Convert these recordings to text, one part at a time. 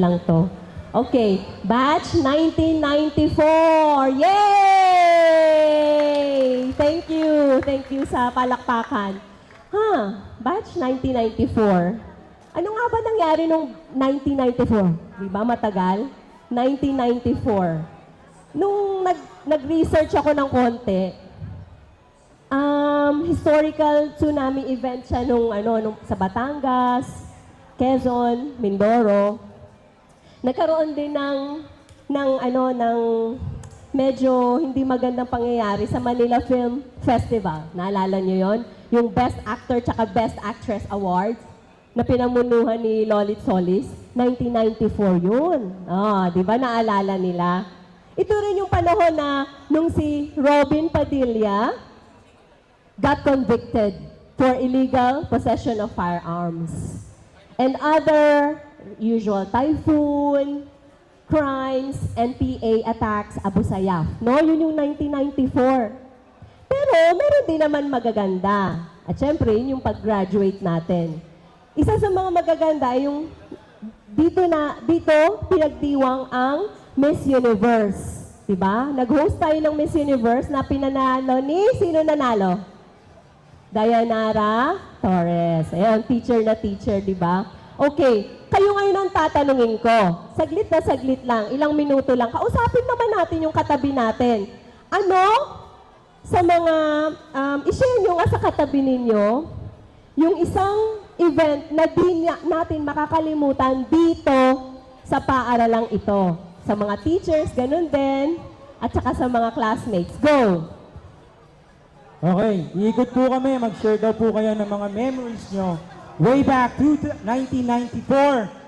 lang to. Okay, batch 1994! Yay! Thank you, thank you sa palakpakan. Ha, batch 1994. Ano nga ba nangyari nung 1994? Di ba matagal? 1994. Nung nag, nag-research ako ng konti, um, historical tsunami event siya nung, ano, nung, sa Batangas, Quezon, Mindoro. Nagkaroon din ng, ng, ano, ng medyo hindi magandang pangyayari sa Manila Film Festival. Naalala niyo yon? Yung Best Actor tsaka Best Actress Awards na pinamunuhan ni Lolit Solis. 1994 yun. Ah, di ba naalala nila? Ito rin yung panahon na nung si Robin Padilla got convicted for illegal possession of firearms and other usual typhoon, crimes, NPA attacks, Abu Sayyaf. No, yun yung 1994. Pero meron din naman magaganda. At syempre, yun yung pag-graduate natin. Isa sa mga magaganda ay yung dito na dito pinagdiwang ang Miss Universe. 'Di ba? Nag-host tayo ng Miss Universe na pinanalo ni sino nanalo? Dayanara Torres. Ayan, teacher na teacher, di ba? Okay, kayo ang tatanungin ko. Saglit na saglit lang, ilang minuto lang. Kausapin naman natin yung katabi natin. Ano sa mga, um, i-share nyo nga sa katabi ninyo, yung isang event na di na- natin makakalimutan dito sa paaralang ito. Sa mga teachers, ganun din, at saka sa mga classmates. Go! Okay, iikot po kami. Mag-share daw po kayo ng mga memories nyo. Way back to 1994.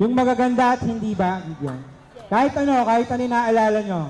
Yung magaganda at hindi ba? Yan. Kahit ano, kahit ano yung naalala nyo.